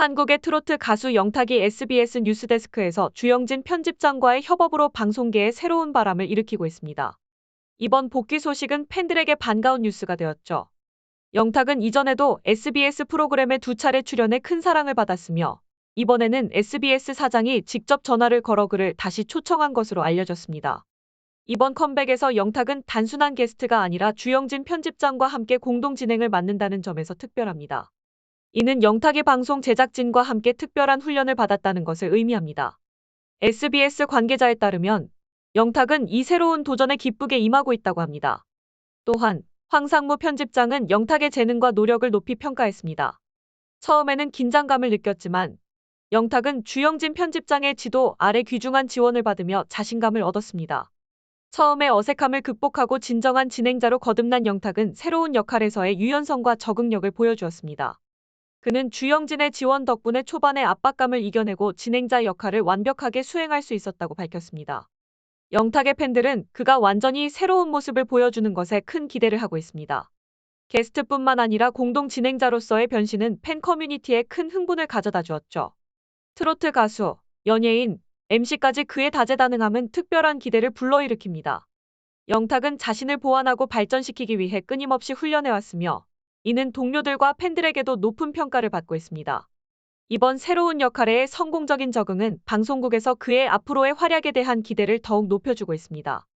한국의 트로트 가수 영탁이 SBS 뉴스데스크에서 주영진 편집장과의 협업으로 방송계에 새로운 바람을 일으키고 있습니다. 이번 복귀 소식은 팬들에게 반가운 뉴스가 되었죠. 영탁은 이전에도 SBS 프로그램에 두 차례 출연해 큰 사랑을 받았으며 이번에는 SBS 사장이 직접 전화를 걸어 그를 다시 초청한 것으로 알려졌습니다. 이번 컴백에서 영탁은 단순한 게스트가 아니라 주영진 편집장과 함께 공동 진행을 맡는다는 점에서 특별합니다. 이는 영탁이 방송 제작진과 함께 특별한 훈련을 받았다는 것을 의미합니다. SBS 관계자에 따르면 영탁은 이 새로운 도전에 기쁘게 임하고 있다고 합니다. 또한 황상무 편집장은 영탁의 재능과 노력을 높이 평가했습니다. 처음에는 긴장감을 느꼈지만 영탁은 주영진 편집장의 지도 아래 귀중한 지원을 받으며 자신감을 얻었습니다. 처음에 어색함을 극복하고 진정한 진행자로 거듭난 영탁은 새로운 역할에서의 유연성과 적응력을 보여주었습니다. 그는 주영진의 지원 덕분에 초반의 압박감을 이겨내고 진행자 역할을 완벽하게 수행할 수 있었다고 밝혔습니다. 영탁의 팬들은 그가 완전히 새로운 모습을 보여주는 것에 큰 기대를 하고 있습니다. 게스트뿐만 아니라 공동 진행자로서의 변신은 팬 커뮤니티에 큰 흥분을 가져다 주었죠. 트로트 가수, 연예인, MC까지 그의 다재다능함은 특별한 기대를 불러일으킵니다. 영탁은 자신을 보완하고 발전시키기 위해 끊임없이 훈련해왔으며 이는 동료들과 팬들에게도 높은 평가를 받고 있습니다. 이번 새로운 역할의 성공적인 적응은 방송국에서 그의 앞으로의 활약에 대한 기대를 더욱 높여주고 있습니다.